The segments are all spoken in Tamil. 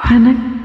하나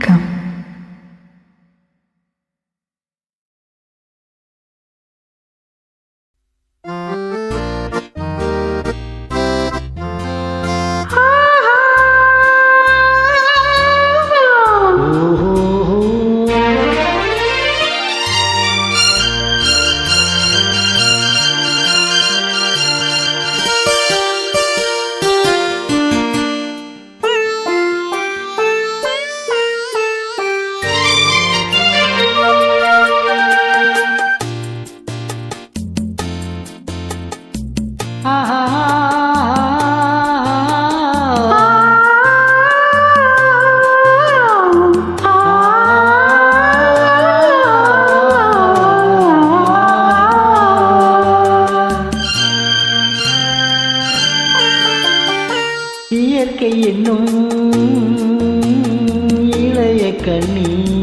跟你。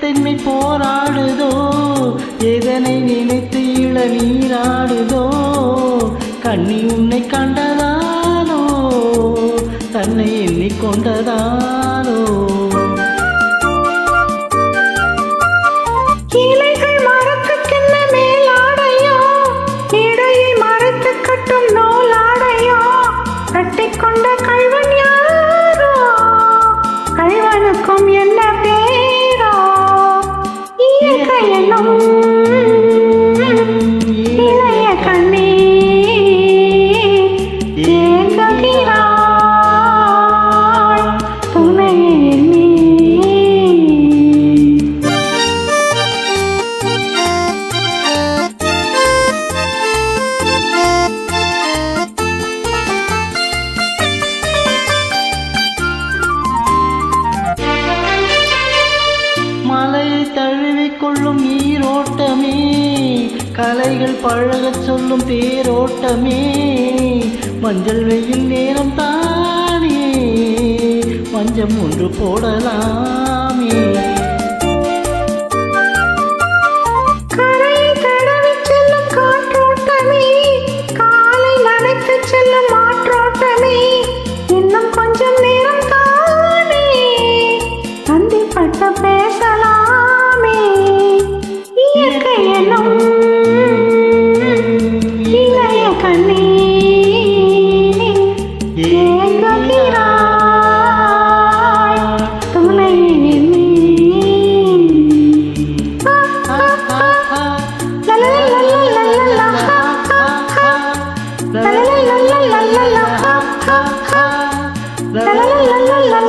தன்மை போராடுதோ? எதனை நினைத்து இள நீராடுதோ கண்ணி உன்னை கண்டதானோ தன்னை எண்ணிக்கொண்டதான் சொல்லும் ஈரோட்டமே கலைகள் பழகச் சொல்லும் தேரோட்டமே. மஞ்சள் வெயில் நேரம் தானே. மஞ்சம் ஒன்று போடலாமே. la la la la la la